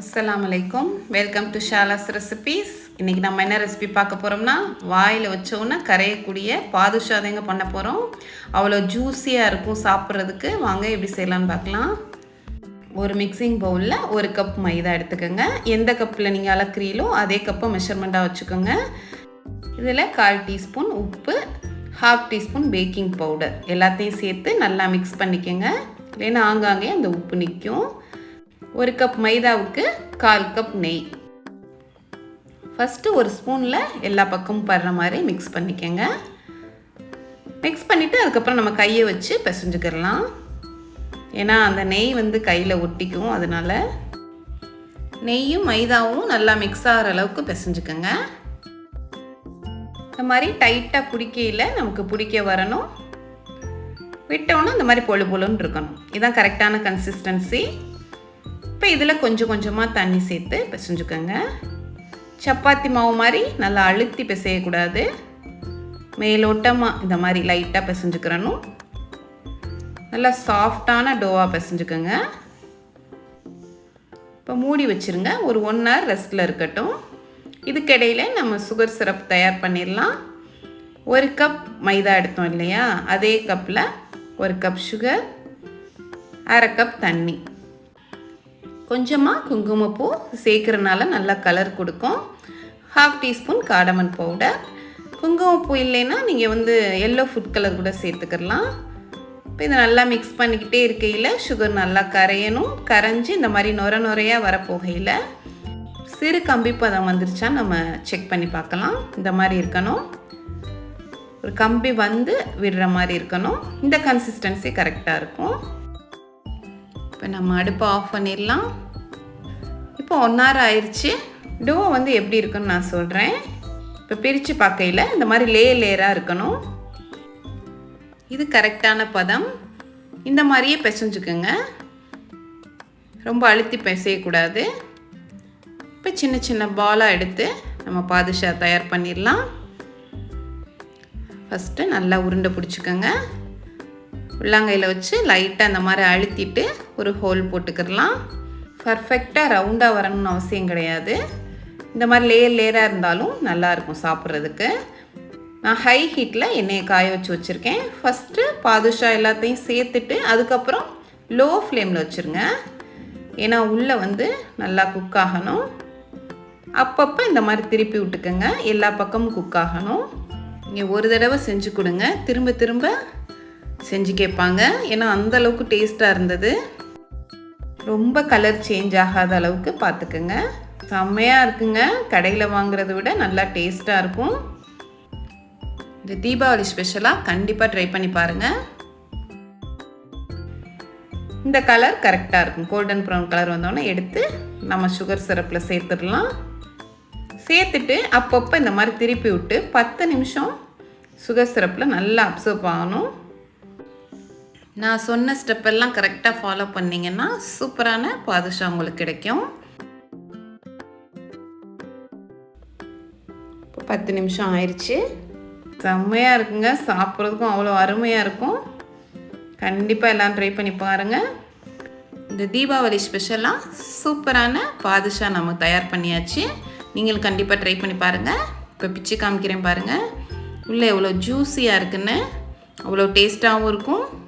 அஸ்லாம் அலைக்கும். Welcome to ஷாலாஸ் recipes இன்றைக்கி நம்ம என்ன ரெசிபி பார்க்க போகிறோம்னா வாயில் வச்சோன்னா கரையக்கூடிய பாதுஷாதங்க பண்ண போகிறோம் அவ்வளோ ஜூஸியாக இருக்கும் சாப்பிட்றதுக்கு. வாங்க எப்படி செய்யலான்னு பார்க்கலாம். ஒரு மிக்சிங் பவுலில் ஒரு கப் மைதா எடுத்துக்கோங்க. எந்த கப்பில் நீங்கள் அளக்குறீங்களோ அதே கப்பை மெஷர்மெண்ட்டாக வச்சுக்கோங்க. இதில் கால் டீஸ்பூன் உப்பு ஹாஃப் டீஸ்பூன் பேக்கிங் பவுடர் எல்லாத்தையும் சேர்த்து நல்லா மிக்ஸ் பண்ணிக்கோங்க. இல்லைன்னா ஆங்காங்கே அந்த உப்பு நிற்கும் ஒரு கப் மைதாவுக்கு கால் கப் நெய். ஃபஸ்ட்டு ஒரு ஸ்பூனில் எல்லா பக்கமும் படுற மாதிரி மிக்ஸ் பண்ணிக்கோங்க. மிக்ஸ் பண்ணிவிட்டு அதுக்கப்புறம் நம்ம கையை வச்சு பிசைஞ்சுக்கிடலாம். ஏன்னா அந்த நெய் வந்து கையில் ஒட்டிக்கும். அதனால் நெய்யும் மைதாவும் நல்லா மிக்ஸ் ஆகிற அளவுக்கு பிசைஞ்சுக்கோங்க. இந்த மாதிரி டைட்டாக பிடிக்கையில் நமக்கு பிடிக்க வரணும். விட்டோன்னா இந்த மாதிரி பொழு பொழுன்னு இருக்கணும் இதுதான் கரெக்டான கன்சிஸ்டன்சி இப்போ இதில் கொஞ்சம் கொஞ்சமாக தண்ணி சேர்த்து பிசைஞ்சுக்கோங்க. சப்பாத்தி மாவு மாதிரி நல்லா அழுத்தி பிசையக்கூடாது. மேலோட்டமாக இந்த மாதிரி லைட்டாக பிசைஞ்சுக்கிறணும். நல்லா சாஃப்டான டோவாக பிசைஞ்சுக்கோங்க. இப்போ மூடி வச்சுருங்க. ஒரு ஒன் ஹவர் ரெஸ்ட்டில் இருக்கட்டும். இதுக்கிடையில் நம்ம சுகர் சிரப் தயார் பண்ணிடலாம். ஒரு கப் மைதா எடுத்தோம் இல்லையா? அதே கப்பில் ஒரு கப் சுகர் அரை கப் தண்ணி. கொஞ்சமாக குங்குமப்பூ சேர்க்குறனால நல்லா கலர் கொடுக்கும். ஹாஃப் டீஸ்பூன் காடமன் பவுடர் குங்குமப்பூ இல்லைன்னா நீங்கள் வந்து எல்லோ ஃபுட் கலர் கூட சேர்த்துக்கலாம். இப்போ இதை நல்லா மிக்ஸ் பண்ணிக்கிட்டே இருக்கையில் சுகர் நல்லா கரையணும். கரைஞ்சி இந்த மாதிரி நுர நுரையாக வரப்போகையில் சிறு கம்பி பதம் வந்துருச்சா நம்ம செக் பண்ணி பார்க்கலாம். இந்த மாதிரி இருக்கணும். ஒரு கம்பி வந்து விடுற மாதிரி இருக்கணும். இந்த கன்சிஸ்டன்சி கரெக்டாக இருக்கும். இப்போ நம்ம அடுப்பை ஆஃப் பண்ணிடலாம். இப்போ ஒன் ஹவர் ஆயிடுச்சு டோ வந்து எப்படி இருக்குன்னு நான் சொல்கிறேன் இப்போ பிரித்து பார்க்கையில் இந்த மாதிரி லே லேயராக இருக்கணும். இது கரெக்டான பதம். இந்த மாதிரியே பிசைஞ்சுக்குங்க. ரொம்ப அழுத்தி பிசையக்கூடாது. இப்போ சின்ன சின்ன பாலாக எடுத்து நம்ம பாதுஷா தயார் பண்ணிடலாம். ஃபஸ்ட்டு நல்லா உருண்டை பிடிச்சிக்கோங்க. உள்ளாங்கையில் வச்சு லைட்டாக அந்த மாதிரி அழுத்திட்டு ஒரு ஹோல் போட்டுக்கிடலாம். பர்ஃபெக்டாக ரவுண்டாக வரணும்னு அவசியம் கிடையாது. இந்த மாதிரி லேயர் லேயராக இருந்தாலும் நல்லாயிருக்கும் சாப்பிட்றதுக்கு. நான் ஹை ஹீட்டில் எண்ணெயை காய வச்சு வச்சுருக்கேன். ஃபஸ்ட்டு பாதுஷா எல்லாத்தையும் சேர்த்துட்டு அதுக்கப்புறம் லோ ஃப்ளேமில் வச்சுருங்க. ஏன்னா உள்ளே வந்து நல்லா குக் ஆகணும். அப்பப்போ இந்த மாதிரி திருப்பி விட்டுக்கோங்க. எல்லா பக்கமும் குக் ஆகணும். நீங்கள் ஒரு தடவை செஞ்சு கொடுங்க. திரும்ப திரும்ப செஞ்சு கேட்பாங்க. ஏன்னா அந்த அளவுக்கு டேஸ்ட்டாக இருந்தது. ரொம்ப கலர் சேஞ்ச் ஆகாத அளவுக்கு பார்த்துக்குங்க. செம்மையாக இருக்குங்க. கடையில் வாங்குறத விட நல்லா டேஸ்ட்டாக இருக்கும். இந்த தீபாவளி ஸ்பெஷலாக கண்டிப்பாக ட்ரை பண்ணி பாருங்கள் இந்த கலர் கரெக்டாக இருக்கும். கோல்டன் ப்ரௌன் கலர் வந்தோடனே எடுத்து நம்ம சுகர் சிரப்பில் சேர்த்துடலாம். சேர்த்துட்டு அப்பப்போ இந்த மாதிரி திருப்பி விட்டு பத்து நிமிஷம் சுகர் சிரப்பில் நல்லா அப்சர்வ் ஆகணும். நான் சொன்ன ஸ்டெப்பெல்லாம் கரெக்டாக ஃபாலோ பண்ணிங்கன்னா சூப்பரான பாதுஷா உங்களுக்கு கிடைக்கும். இப்போ பத்து நிமிஷம் ஆயிடுச்சு செம்மையாக இருக்குங்க. சாப்பிட்றதுக்கும் அவ்வளோ அருமையாக இருக்கும். கண்டிப்பாக எல்லாம் ட்ரை பண்ணி பாருங்கள் இந்த தீபாவளி ஸ்பெஷலாக சூப்பரான பாதுஷா நம்ம தயார் பண்ணியாச்சு. நீங்கள் கண்டிப்பாக ட்ரை பண்ணி பாருங்கள் இப்போ பிச்சு காமிக்கிறேன் பாருங்கள் உள்ளே எவ்வளோ ஜூஸியாக இருக்குன்னு. அவ்வளோ டேஸ்ட்டாகவும் இருக்கும்.